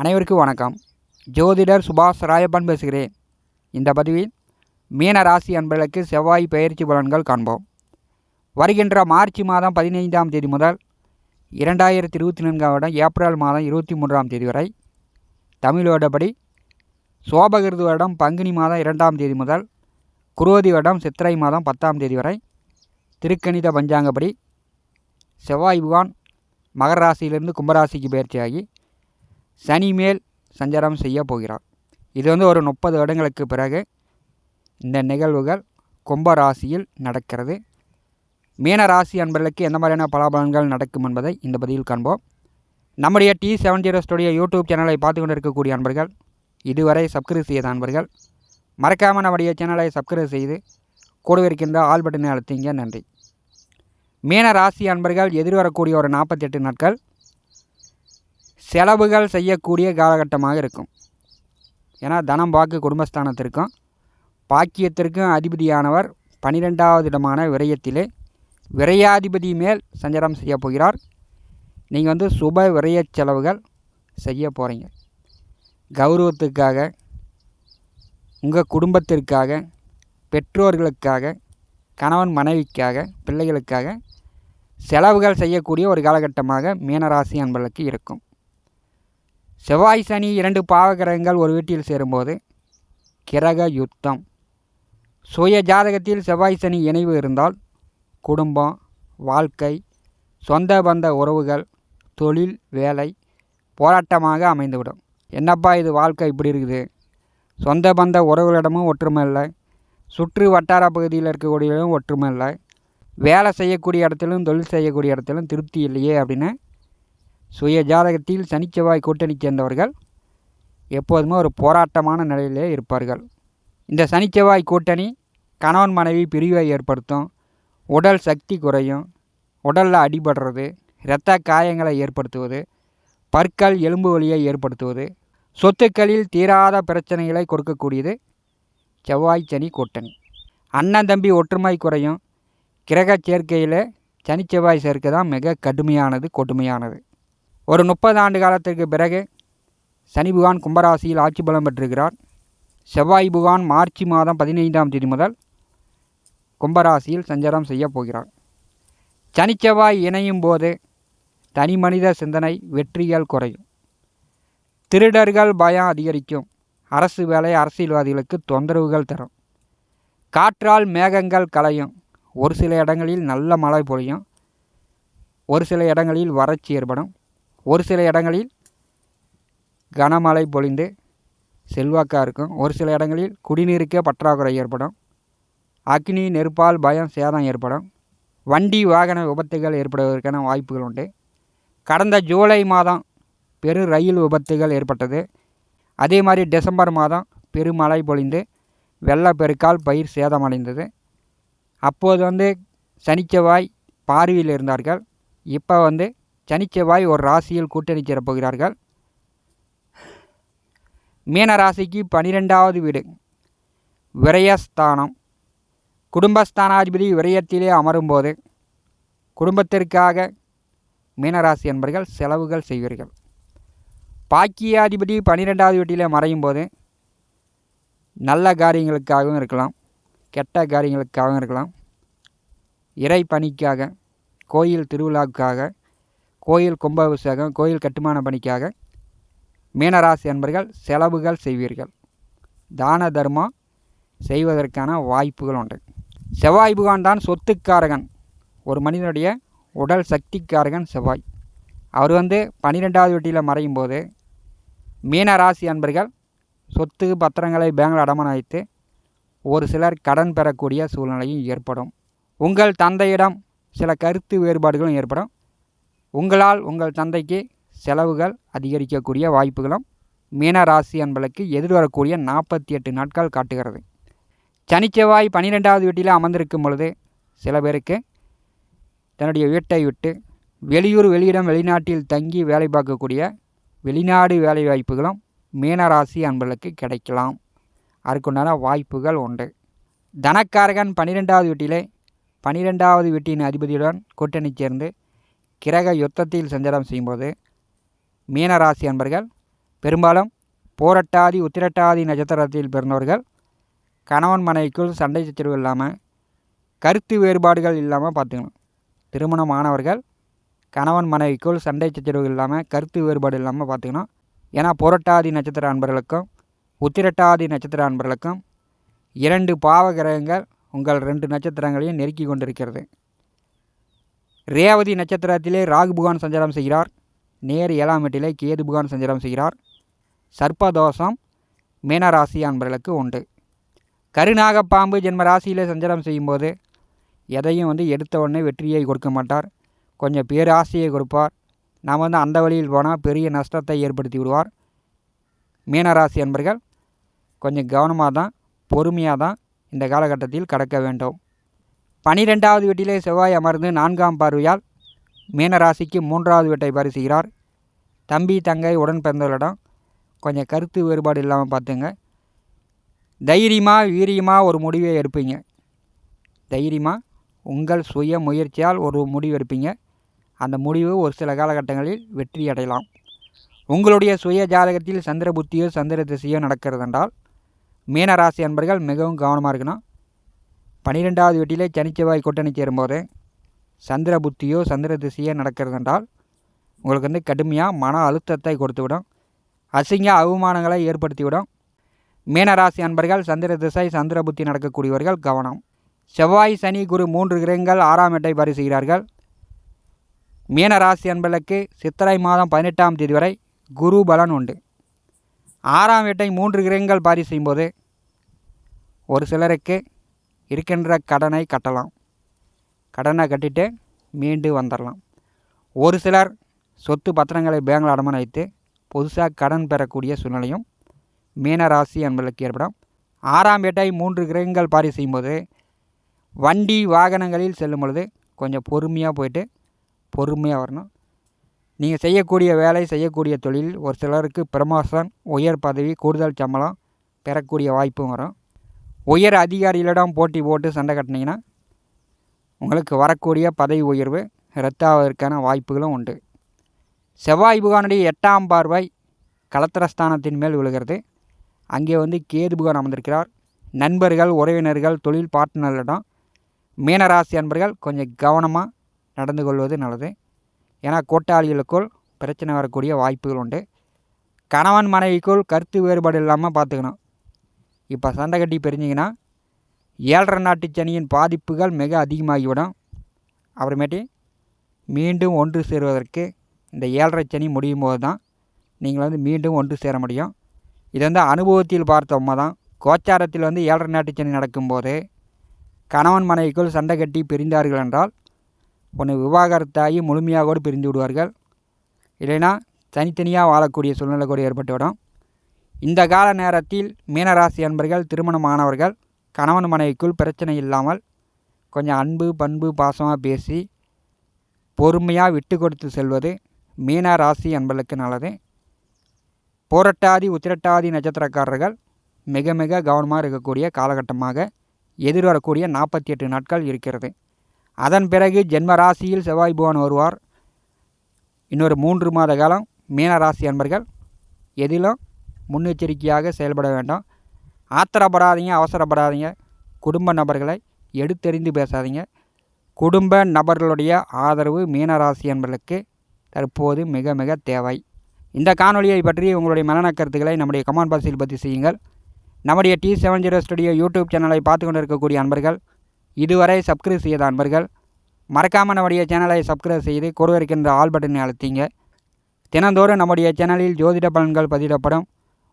அனைவருக்கும் வணக்கம். ஜோதிடர் சுபாஷ் ராயப்பன் பேசுகிறேன். இந்த பதிவில் மீன ராசி அன்பர்களுக்கு செவ்வாய் பயிற்சி பலன்கள் காண்போம். வருகின்ற மார்ச் மாதம் பதினைந்தாம் தேதி முதல் இரண்டாயிரத்தி இருபத்தி நான்காம் வருடம் ஏப்ரல் மாதம் இருபத்தி மூன்றாம் தேதி வரை தமிழ் வருடப்படி சோபகிருது வருடம் பங்குனி மாதம் இரண்டாம் தேதி முதல் குரோதி வருடம் சித்திரை மாதம் பத்தாம் தேதி வரை திருக்கணித பஞ்சாங்கப்படி செவ்வாய் புகான் மகர ராசியிலிருந்து கும்பராசிக்கு பயிற்சியாகி சனி மேல் சஞ்சாரம் செய்ய போகிறார். இது வந்து ஒரு முப்பது வருடங்களுக்கு பிறகு இந்த நிகழ்வுகள் கும்ப ராசியில் நடக்கிறது. மீன ராசி அன்பர்களுக்கு எந்த மாதிரியான பலாபலன்கள் நடக்கும் என்பதை இந்த பதிவில் காண்போம். நம்முடைய T seven zero studio YouTube சேனலை பார்த்து கொண்டு இருக்கக்கூடிய அன்பர்கள் இதுவரை சப்ஸ்கிரைப் செய்த அன்பர்கள் மறக்காமல் நம்முடைய சேனலை சப்ஸ்கிரைப் செய்து கூடவே இருக்கின்ற ஆல் பட்டனை அழுத்திங்க. நன்றி. மீன ராசி அன்பர்கள் எதிர்வரக்கூடிய ஒரு நாற்பத்தெட்டு நாட்கள் செலவுகள் செய்யக்கூடிய காலகட்டமாக இருக்கும். ஏன்னா தனம் பாக்கு குடும்பஸ்தானத்திற்கும் பாக்கியத்திற்கும் அதிபதியானவர் பனிரெண்டாவது இடமான விரயத்திலே விரையாதிபதி மேல் சஞ்சாரம் செய்ய போகிறார். நீங்கள் வந்து சுப விரைய செலவுகள் செய்ய போகிறீங்க கௌரவத்துக்காக உங்கள் குடும்பத்திற்காக பெற்றோர்களுக்காக கணவன் மனைவிக்காக பிள்ளைகளுக்காக செலவுகள் செய்யக்கூடிய ஒரு காலகட்டமாக மீனராசி அன்பர்களுக்கு இருக்கும். செவ்வாய் சனி இரண்டு பாவகிரகங்கள் ஒரு வீட்டில் சேரும்போது கிரக யுத்தம். சுய ஜாதகத்தில் செவ்வாய் சனி இணைவு இருந்தால் குடும்பம் வாழ்க்கை சொந்த பந்த உறவுகள் தொழில் வேலை போராட்டமாக அமைந்துவிடும். என்னப்பா இது வாழ்க்கை இப்படி இருக்குது? சொந்த பந்த உறவுகளிடமும் ஒற்றுமை இல்லை சுற்று வட்டார பகுதியில் இருக்கக்கூடியவர்களும் ஒற்றுமை இல்லை வேலை செய்யக்கூடிய இடத்திலும் தொழில் செய்யக்கூடிய இடத்திலும் திருப்தி இல்லையே அப்படின்னு சுய ஜாதகத்தில் சனிச்செவ்வாய் கூட்டணி சேர்ந்தவர்கள் எப்போதுமே ஒரு போராட்டமான நிலையிலே இருப்பார்கள். இந்த சனிச்செவ்வாய் கூட்டணி கணவன் மனைவி பிரிவை ஏற்படுத்தும் உடல் சக்தி குறையும் உடலில் அடிபடுறது இரத்த காயங்களை ஏற்படுத்துவது பற்கள் எலும்பு வலியை ஏற்படுத்துவது சொத்துக்களில் தீராத பிரச்சனைகளை கொடுக்கக்கூடியது செவ்வாய் சனி கூட்டணி. அண்ணன் தம்பி ஒற்றுமை குறையும் கிரக சேர்க்கையில் சனி செவ்வாய் சேர்க்கை தான் மிக கடுமையானது கொடுமையானது. ஒரு முப்பது ஆண்டு காலத்திற்கு பிறகு சனி புகான் கும்பராசியில் ஆட்சி பலம் பெற்றிருக்கிறார். செவ்வாய் புகான் மார்ச் மாதம் பதினைந்தாம் தேதி முதல் கும்பராசியில் சஞ்சாரம் செய்ய போகிறார். சனிச்செவ்வாய் இணையும் போது தனி மனித சிந்தனை வெற்றிகள் குறையும். திருடர்கள் பயம் அதிகரிக்கும். அரசு வேலை அரசியல்வாதிகளுக்கு தொந்தரவுகள் தரும். காற்றால் மேகங்கள் கலையும். ஒரு சில இடங்களில் நல்ல மழை பொழியும். ஒரு சில இடங்களில் வறட்சி ஏற்படும். ஒரு சில இடங்களில் கனமழை பொழிந்து செல்வாக்காக இருக்கும். ஒரு சில இடங்களில் குடிநீருக்கே பற்றாக்குறை ஏற்படும். அக்னி நெருப்பால் பயம் சேதம் ஏற்படும். வண்டி வாகன விபத்துகள் ஏற்படுவதற்கான வாய்ப்புகள் உண்டு. கடந்த ஜூலை மாதம் பெரு ரயில் விபத்துகள் ஏற்பட்டது. அதே மாதிரி டிசம்பர் மாதம் பெருமழை பொழிந்து வெள்ளப்பெருக்கால் பயிர் சேதமடைந்தது. அப்போது வந்து சனிச்செவ்வாய் பார்வையில் இருந்தார்கள். இப்போ வந்து சனிச்செவ்வாய் ஒரு ராசியில் கூட்டணி சேரப்போகிறார்கள் மீன ராசிக்கு பனிரெண்டாவது வீடு. விரயஸ்தானம். குடும்பஸ்தானாதிபதி விரயத்திலே அமரும்போது குடும்பத்திற்காக மீனராசி என்பர்கள் செலவுகள் செய்வீர்கள். பாக்கியாதிபதி பன்னிரெண்டாவது வீட்டிலே மறையும் போது நல்ல காரியங்களுக்காகவும் இருக்கலாம் கெட்ட காரியங்களுக்காகவும் இருக்கலாம். இறை பணிக்காக கோயில் திருவிழாவுக்காக கோயில் கும்பாபிஷேகம் கோயில் கட்டுமான பணிக்காக மீனராசி என்பர்கள் செலவுகள் செய்வீர்கள். தான தர்மம் செய்வதற்கான வாய்ப்புகள் உண்டு. செவ்வாய் புகான் தான் சொத்துக்காரகன். ஒரு மனிதனுடைய உடல் சக்திக்காரகன் செவ்வாய். அவர் வந்து பன்னிரெண்டாவது வெட்டியில் மறையும் போது மீன ராசி அன்பர்கள் சொத்து பத்திரங்களை பேங்கில் அடமானம் வைத்து ஒரு சிலர் கடன் பெறக்கூடிய சூழ்நிலையும் ஏற்படும். உங்கள் தந்தையிடம் சில கருத்து வேறுபாடுகளும் ஏற்படும். உங்களால் உங்கள் தந்தைக்கு செலவுகள் அதிகரிக்கக்கூடிய வாய்ப்புகளும் மீன ராசி அன்பளுக்கு எதிர்வரக்கூடிய நாற்பத்தி எட்டு நாட்கள் காட்டுகிறது. சனிச்செவ்வாய் பன்னிரெண்டாவது வீட்டில் அமர்ந்திருக்கும் பொழுது சில பேருக்கு தன்னுடைய வீட்டை விட்டு வெளியூர் வெளியிடம் வெளிநாட்டில் தங்கி வேலை பார்க்கக்கூடிய வெளிநாடு வேலை வாய்ப்புகளும் மீனராசி அன்பர்களுக்கு கிடைக்கலாம். அதற்குண்டான வாய்ப்புகள் உண்டு. தனக்காரகன் பன்னிரெண்டாவது வீட்டிலே பன்னிரெண்டாவது வீட்டின் அதிபதியுடன் கூட்டணி சேர்ந்து கிரக யுத்தத்தில் சஞ்சாரம் செய்யும்போது மீனராசி அன்பர்கள் பெரும்பாலும் போரட்டாதி உத்திரட்டாதி நட்சத்திரத்தில் பிறந்தவர்கள் கணவன் மனைவிக்குள் சண்டை சச்சரவு இல்லாமல் கருத்து வேறுபாடுகள் இல்லாமல் பார்த்துக்கணும். திருமணமானவர்கள் கணவன் மனைவிக்குள் சண்டை சச்சரவு இல்லாமல் கருத்து வேறுபாடு இல்லாமல் பார்த்துக்கணும். ஏன்னா புரட்டாதி நட்சத்திர அன்பர்களுக்கும் உத்திரட்டாதி நட்சத்திர அன்பர்களுக்கும் இரண்டு பாவ கிரகங்கள் உங்கள் ரெண்டு நட்சத்திரங்களையும் நெருக்கி கொண்டிருக்கிறது. ரேவதி நட்சத்திரத்திலே ராகு புகான் சஞ்சாரம் செய்கிறார். நேர் ஏழாம் கேது புகான் சஞ்சாரம் செய்கிறார். சர்ப்பதோஷம் மீனராசி அன்பர்களுக்கு உண்டு. கருநாகப்பாம்பு ஜென்ம ராசியிலே சஞ்சாரம் செய்யும்போது எதையும் வந்து எடுத்த உடனே வெற்றியை கொடுக்க மாட்டார். கொஞ்சம் பேராசையை கொடுப்பார். நாம் வந்து அந்த வழியில் போனால் பெரிய நஷ்டத்தை ஏற்படுத்தி விடுவார். மீனராசி அன்பர்கள் கொஞ்சம் கவனமாக தான் பொறுமையாக தான் இந்த காலகட்டத்தில் கடக்க வேண்டும். பனிரெண்டாவது வீட்டிலே செவ்வாய் அமர்ந்து நான்காம் பார்வையால் மீனராசிக்கு மூன்றாவது வீட்டை பரிசுகிறார். தம்பி தங்கை உடன் பிறந்தவர்களிடம் கொஞ்சம் கருத்து வேறுபாடு இல்லாமல் பார்த்துங்க. தைரியமாக வீரியமாக ஒரு முடிவை எடுப்பீங்க. தைரியமாக உங்கள் சுய முயற்சியால் ஒரு முடிவு எடுப்பீங்க. அந்த முடிவு ஒரு சில காலகட்டங்களில் வெற்றி அடையலாம். உங்களுடைய சுய ஜாதகத்தில் சந்திர புத்தியோ சந்திர திசையோ நடக்கிறதென்றால் மீனராசி அன்பர்கள் மிகவும் கவனமாக இருக்கணும். பன்னிரெண்டாவது வீட்டிலே சனிச்செவ்வாய் கூட்டணி சேரும்போது சந்திர புத்தியோ சந்திர திசையோ நடக்கிறதென்றால் உங்களுக்கு வந்து கடுமையாக மன அழுத்தத்தை கொடுத்துவிடும். அசிங்க அவமானங்களை ஏற்படுத்திவிடும். மீனராசி அன்பர்கள் சந்திர திசை சந்திர புத்தி நடக்கக்கூடியவர்கள் கவனம். செவ்வாய் சனி குரு மூன்று கிரகங்கள் ஆறாம் எட்டை பரிசுகிறார்கள் மீனராசி அன்பர்களுக்கு சித்திரை மாதம் பதினெட்டாம் தேதி வரை குரு பலன் உண்டு. ஆறாம் எட்டை மூன்று கிரகங்கள் பாரி செய்யும்போது ஒரு சிலருக்கு இருக்கின்ற கடனை கட்டலாம். கடனை கட்டிட்டு மீண்டு வந்துடலாம் ஒரு சிலர் சொத்து பத்திரங்களை பேங்கில் அடமான வைத்து புதுசாக கடன் பெறக்கூடிய சூழ்நிலையும் மீனராசி என்பதற்கு ஏற்படும். ஆறாம் வேட்டை மூன்று கிரகங்கள் பாரி செய்யும்போது வண்டி வாகனங்களில் செல்லும் பொழுது கொஞ்சம் பொறுமையாக போயிட்டு பொறுமையாக வரணும். நீங்கள் செய்யக்கூடிய வேலை செய்யக்கூடிய தொழில் ஒரு சிலருக்கு ப்ரமோஷன் உயர் பதவி கூடுதல் சம்பளம் பெறக்கூடிய வாய்ப்பும் வரும். உயர் அதிகாரிகளிடம் போட்டி போட்டு சண்டை கட்டினீங்கன்னா உங்களுக்கு வரக்கூடிய பதவி உயர்வு ரத்தாவதற்கான வாய்ப்புகளும் உண்டு. செவ்வாய் புகானுடைய எட்டாம் பார்வை கலத்திரஸ்தானத்தின் மேல் விழுகிறது. அங்கே வந்து கேது புகான் அமர்ந்திருக்கிறார். நண்பர்கள் உறவினர்கள் தொழில் பார்ட்னர்களிடம் மீனராசி அன்பர்கள் கொஞ்சம் கவனமாக நடந்து கொள்வது நல்லது. ஏன்னா கூட்டாளிகளுக்குள் பிரச்சனை வரக்கூடிய வாய்ப்புகள் உண்டு. கணவன் மனைவிக்குள் கருத்து வேறுபாடு இல்லாமல் பார்த்துக்கணும் இப்போ சண்டை கட்டி பிரிஞ்சிங்கன்னா ஏழரை நாட்டு சனியின் பாதிப்புகள் மிக அதிகமாகிவிடும். அப்புறமேட்டு மீண்டும் ஒன்று சேருவதற்கு இந்த ஏழரை சனி முடியும் போது தான் நீங்கள் வந்து மீண்டும் ஒன்று சேர முடியும். இது வந்து அனுபவத்தில் பார்த்தோம்மா தான் கோச்சாரத்தில் வந்து ஏழரை நாட்டு சனி நடக்கும்போது கணவன் மனைவிக்குள் சண்டை கட்டி பிரிந்தார்கள் என்றால் ஒன்று விவாகரத்தாகி முழுமையாக கூட பிரிந்து விடுவார்கள். இல்லைன்னா தனித்தனியாக வாழக்கூடிய சூழ்நிலை கூட ஏற்பட்டுவிடும். இந்த கால நேரத்தில் மீனராசி அன்பர்கள் திருமணமானவர்கள் கணவன் மனைவிக்குள் பிரச்சனை இல்லாமல் கொஞ்சம் அன்பு பண்பு பாசமாக பேசி பொறுமையாக விட்டு கொடுத்து செல்வது மீன ராசி அன்பர்களுக்கு நல்லது. போரட்டாதி உத்திரட்டாதி நட்சத்திரக்காரர்கள் மிக மிக கவனமாக இருக்கக்கூடிய காலகட்டமாக எதிர்வரக்கூடிய நாற்பத்தி எட்டு நாட்கள் இருக்கிறது. அதன் பிறகு ஜென்ம ராசியில் செவ்வாய் பகவான் வருவார். இன்னொரு மூன்று மாத காலம் மீன ராசி அன்பர்கள். எதிலும் முன்னெச்சரிக்கையாக செயல்பட வேண்டும். ஆத்திரப்படாதீங்க அவசரப்படாதீங்க. குடும்ப நபர்களை எடுத்தெறிந்து பேசாதீங்க. குடும்ப நபர்களுடைய ஆதரவு மீனராசி என்பதற்கு தற்போது மிக மிக தேவை. இந்த காணொலியை பற்றி உங்களுடைய மனநல கருத்துக்களை நம்முடைய கமெண்ட் பாக்ஸில் பற்றி செய்யுங்கள். நம்முடைய T seven zero studio YouTube சேனலை பார்த்து கொண்டு இருக்கக்கூடிய அன்பர்கள் இதுவரை சப்ஸ்கிரைப் செய்த அன்பர்கள் மறக்காமல் நம்முடைய சேனலை சப்ஸ்கிரைப் செய்து கூட ஆல் பட்டனை அழுத்திங்க. தினந்தோறும் நம்முடைய சேனலில் ஜோதிட பலன்கள் பதிவிடப்படும்.